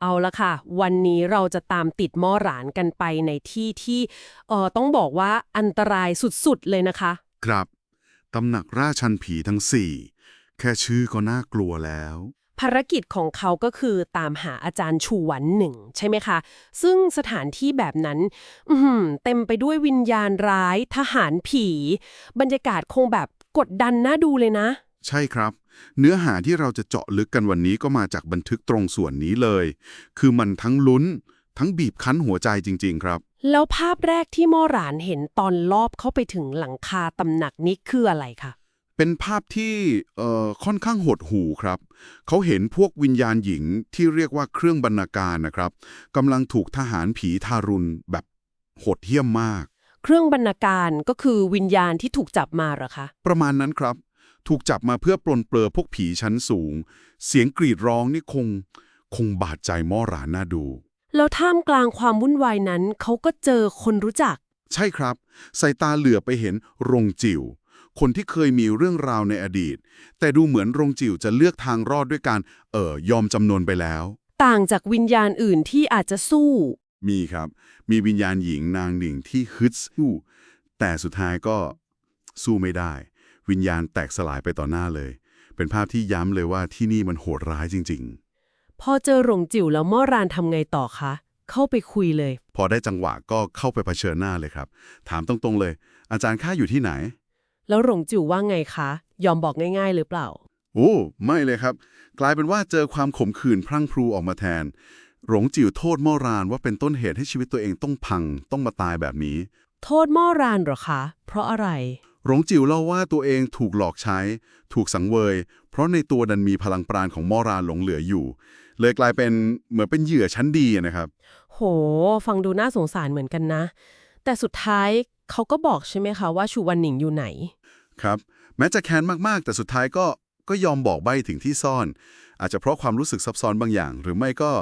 เอาละค่ะ วันนี้เราจะตามติดหม้อหรานกันไปในที่ที่เอ่อต้องบอกว่าอันตรายสุดๆเลยนะคะ ครับ ตำหนักราชันผีทั้งสี่ แค่ชื่อก็น่ากลัวแล้ว ภารกิจของเขาก็คือตามหาอาจารย์ชูหวันหนึ่งใช่ไหมคะ ซึ่งสถานที่แบบนั้น อือหือเต็มไปด้วยวิญญาณร้าย ทหารผี บรรยากาศคงแบบกดดันน่าดูเลยนะ ใช่ครับ เนื้อหาที่เราจะเจาะลึกกันวันนี้ก็มาจากบันทึกตรงส่วนนี้เลย คือมันทั้งลุ้น ทั้งบีบคั้นหัวใจจริง ๆ ครับ แล้วภาพแรกที่หมอหรานเห็นตอนลอบเข้าไปถึงหลังคาตำหนักนี้คืออะไรคะเป็นภาพที่เอ่อค่อนข้างหดหูครับ เขาเห็นพวกวิญญาณหญิงที่เรียกว่าเครื่องบรรณาการนะครับกำลังถูกทหารผีทารุณแบบโหดเหี้ยมมาก เครื่องบรรณาการก็คือวิญญาณที่ถูกจับมาเหรอคะ ประมาณนั้นครับ ถูกจับมาเพื่อปลนเปลือพวกผีชั้นสูง เสียงกรีดร้องนี่คง คงบาดใจม่อหรานน่าดู แล้วท่ามกลางความวุ่นวายนั้น เขาก็เจอคนรู้จัก ใช่ครับ สายตาเหลือไปเห็นรงจิ๋วคนที่เคยมีเรื่องราวในอดีต แต่ดูเหมือนรงจิ๋วจะเลือกทางรอดด้วยการเอ่อยอมจำนนไปแล้ว ต่างจากวิญญาณอื่นที่อาจจะสู้ มีครับ มีวิญญาณหญิงนางหนิงที่ฮึดสู้แต่สุดท้ายก็สู้ไม่ได้ วิญญาณแตกสลายไปต่อหน้าเลย เป็นภาพที่ย้ำเลยว่าที่นี่มันโหดร้ายจริง พอเจอหลงจิ๋วแล้วม่อรานทำไงต่อคะ เข้าไปคุยเลย ๆ พอได้จังหวะก็เข้าไปเผชิญหน้าเลยครับ ถามตรงๆเลย อาจารย์ข้าอยู่ที่ไหน แล้วหลงจิ๋วว่าไงคะ ยอมบอกง่าย ๆ หรือเปล่า โอ้ ไม่เลยครับ กลายเป็นว่าเจอความขมขื่นพรั่งพรูออกมาแทน หลงจิ๋วโทษม่อรานว่าเป็นต้นเหตุให้ชีวิตตัวเองต้องพัง ต้องมาตายแบบนี้ โทษม่อรานเหรอคะ เพราะอะไร หลงจิ๋วเล่าว่าตัวเองถูกหลอกใช้ ถูกสังเวย เพราะในตัวดันมีพลังปราณของม่อรานหลงเหลืออยู่ เลยกลายเป็นเหมือนเป็นเหยื่อชั้นดีนะครับ โห ฟังดูน่าสงสารเหมือนกันนะ แต่สุดท้ายเขาก็บอกใช่ไหมคะว่าชูวันหนิงอยู่ไหน ครับ แม้จะแค้นมากๆ แต่สุดท้ายก็ก็ยอมบอกใบถึงที่ซ่อน อาจจะเพราะความรู้สึกซับซ้อนบางอย่าง หรือไม่ก็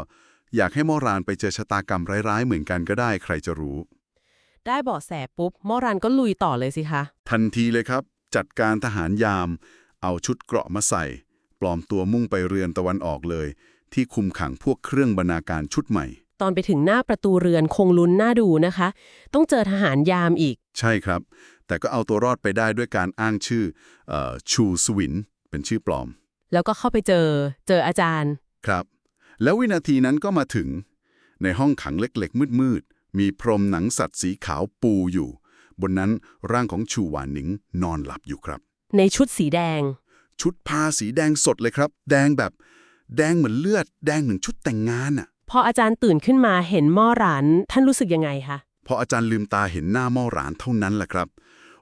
อยากให้ม่อรานไปเจอชะตากรรมร้ายๆ เหมือนกันก็ได้ใครจะรู้ ได้เบาะแสปุ๊บม่อรานก็ลุยต่อเลยสิคะ ทันทีเลยครับ จัดการทหารยาม เอาชุดเกราะมาใส่ ปลอมตัวมุ่งไปเรือนตะวันออกเลย ที่คุมขังพวกเครื่องบรรณาการชุดใหม่ ตอนไปถึงหน้าประตูเรือนคงลุ้นน่าดูนะคะ ต้องเจอทหารยามอีก ใช่ครับ แต่ก็เอาตัวรอดไปได้ด้วยการอ้างชื่อเออชูสวิน เป็นชื่อปลอม แล้วก็เข้าไปเจอ เจออาจารย์ ครับ แล้ววินาทีนั้นก็มาถึง ในห้องขังเล็กๆ มืดๆมีพรมหนังสัตว์สีขาวปูอยู่ บนนั้นร่างของชูหวานหนิงนอนหลับอยู่ครับ ในชุดสีแดง ชุดผ้าสีแดงสดเลยครับ แดงแบบ แดงเหมือนเลือด แดงเหมือนชุดแต่งงานอะ พออาจารย์ตื่นขึ้นมาเห็นหม้อหรานท่านรู้สึกยังไงคะ พออาจารย์ลืมตาเห็นหน้าหม้อหรานเท่านั้นแหละครับ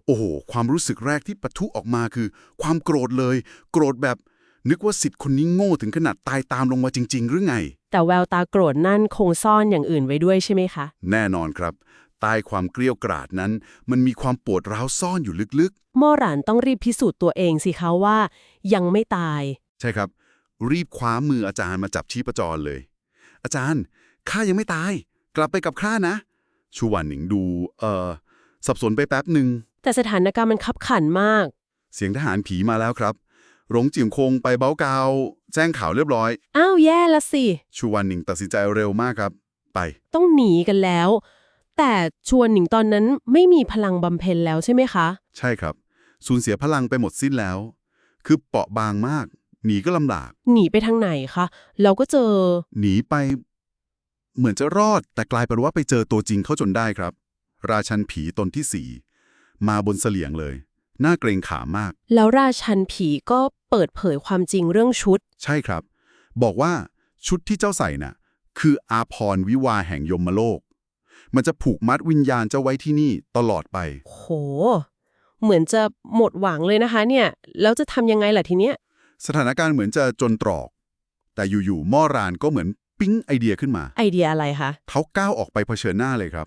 โอ้โห ความรู้สึกแรกที่ปะทุออกมาคือ ความโกรธเลย โกรธแบบ นึกว่าสิทธิ์คนนี้โง่ถึงขนาดตายตามลงมาจริง ๆ หรือไง แต่แววตาโกรธนั่นคงซ่อนอย่างอื่นไว้ด้วยใช่ไหมคะ แน่นอนครับ ใต้ความเกลี้ยวกราดนั้น มันมีความปวดร้าวซ่อนอยู่ลึกหม้อหรานต้องรีบพิสูจน์ตัวเองสิคะว่า ยังไม่ตายๆใช่ครับ รีบคว้ามืออาจารย์มาจับชีพจรเลย อาจารย์ข้ายังไม่ตาย กลับไปกับข้านะ ชูหวันหนิงดู เอ่อ สับสนไปแป๊บหนึ่งแต่สถานการณ์มันคับขันมาก เสียงทหารผีมาแล้วครับหลงจิ๋มคงไปเบ้ากาว แจ้งข่าวเรียบร้อย อ้าวแย่ละสิ ชูวันหนิงตัดสินใจเร็วมากครับ ไป ต้องหนีกันแล้ว แต่ชวนหนิงตอนนั้นไม่มีพลังบำเพ็ญแล้วใช่ไหมคะ ใช่ครับ สูญเสียพลังไปหมดสิ้นแล้ว คือเปราะบางมาก หนีก็ลำบาก หนีไปทางไหนคะเราก็เจอ หนีไป เหมือนจะรอด แต่กลายเป็นว่าไปเจอตัวจริงเข้าจนได้ครับ ราชันผีตนที่สี่มาบนเสลียงเลย น่าเกรงขามมาก แล้วราชันผีก็เปิดเผยความจริงเรื่องชุด ใช่ครับ บอกว่าชุดที่เจ้าใส่น่ะ คืออาพรณ์วิวาห์แห่งยมโลก มันจะผูกมัดวิญญาณเจ้าไว้ที่นี่ตลอดไป โห เหมือนจะหมดหวังเลยนะคะเนี่ย แล้วจะทำยังไงล่ะทีเนี้ย สถานการณ์เหมือนจะจนตรอก แต่อยู่ๆม่อรานก็เหมือนปิ๊งไอเดียขึ้นมา ไอเดียอะไรคะ เขาก้าวออกไปเผชิญหน้าเลยครับ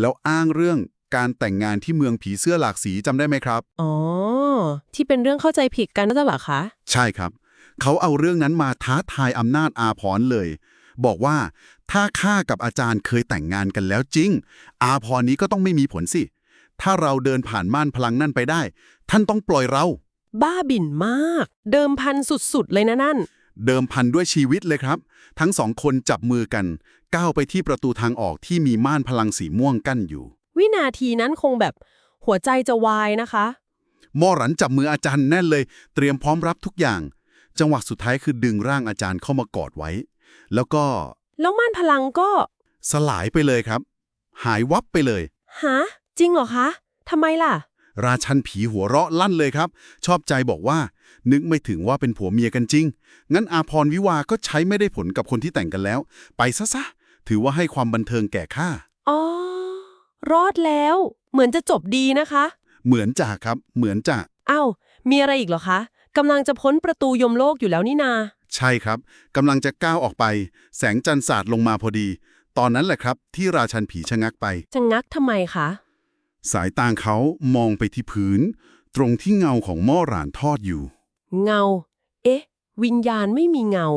แล้วอ้างเรื่องการแต่งงานที่เมืองผีเสื้อหลากสีจำได้ไหมครับ อ๋อ ที่เป็นเรื่องเข้าใจผิดกันนะจ๊ะบ่ะคะ ใช่ครับ เขาเอาเรื่องนั้นมาท้าทายอำนาจอาพรณ์เลย บอกว่า ถ้าข้ากับอาจารย์เคยแต่งงานกันแล้วจริง อาพรณ์นี้ก็ต้องไม่มีผลสิ ถ้าเราเดินผ่านม่านพลังนั่นไปได้ ท่านต้องปล่อยเรา บ้าบิ่นมาก เดิมพันสุดๆ เลยนะนั่น เดิมพันด้วยชีวิตเลยครับ ทั้งสองคนจับมือกัน ก้าวไปที่ประตูทางออกที่มีม่านพลังสีม่วงกั้นอยู่ วินาทีนั้นคงแบบ หัวใจจะวายนะคะหม่อหลันจับมืออาจารย์แน่นเลย เตรียมพร้อมรับทุกอย่าง จังหวะสุดท้ายคือดึงร่างอาจารย์เข้ามากอดไว้ แล้วก็ แล้วม่านพลังก็ สลายไปเลยครับ หายวับไปเลย ฮะ จริงเหรอคะทำไมล่ะ ราชันผีหัวเราะลั่นเลยครับ ชอบใจบอกว่า นึกไม่ถึงว่าเป็นผัวเมียกันจริง งั้นอาพรวิวาก็ใช้ไม่ได้ผลกับคนที่แต่งกันแล้ว ไปซะซะ ถือว่าให้ความบันเทิงแก่ข้า อ๋อ รอดแล้ว เหมือนจะจบดีนะคะ เหมือนจ่าครับ เหมือนจ่าอ้าวมีอะไรอีกเหรอคะกำลังจะพ้นประตูยมโลกอยู่แล้วนี่นา ใช่ครับกำลังจะก้าวออกไป แสงจันทร์สาดลงมาพอดี ตอนนั้นแหละครับ ที่ราชันผีชะงักไปจะงักทำไมคะ สายตาเขามองไปที่พื้น ตรงที่เงาของหม้อหรานทอดอยู่ เงา เอ๊ะ วิญญาณไม่มีเงา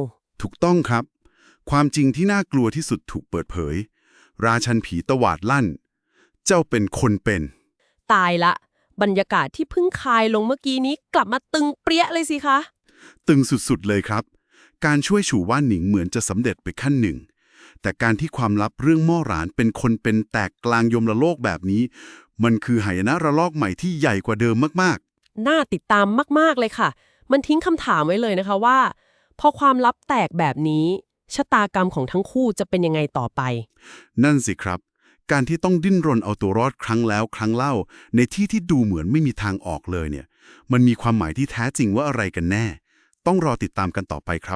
ถูกต้องครับ ความจริงที่น่ากลัวที่สุดถูกเปิดเผย ราชันผีตวาดลั่น เจ้าเป็นคนเป็น ตายละ บรรยากาศที่เพิ่งคลายลงเมื่อกี้นี้กลับมาตึงเปรี้ยเลยสิคะ ตึงสุดๆเลยครับ การช่วยฉูว่านหนิงเหมือนจะสำเร็จไปขั้นหนึ่ง แต่การที่ความลับเรื่องหม้อหรานเป็นคนเป็นแตกกลางยมละโลกแบบนี้ มันคือหายนะระลอกใหม่ที่ใหญ่กว่าเดิมมากน่าติดตามมากๆเลยค่ะ มันทิ้งคำถามไว้เลยนะคะว่า พอความลับแตกแบบนี้ชะตากรรมของทั้งคู่จะเป็นยังไงต่อไปๆนั่นสิครับ การที่ต้องดิ้นรนเอาตัวรอดครั้งแล้วครั้งเล่า ในที่ที่ดูเหมือนไม่มีทางออกเลยเนี่ย มันมีความหมายที่แท้จริงว่าอะไรกันแน่ ต้องรอติดตามกันต่อไปครับ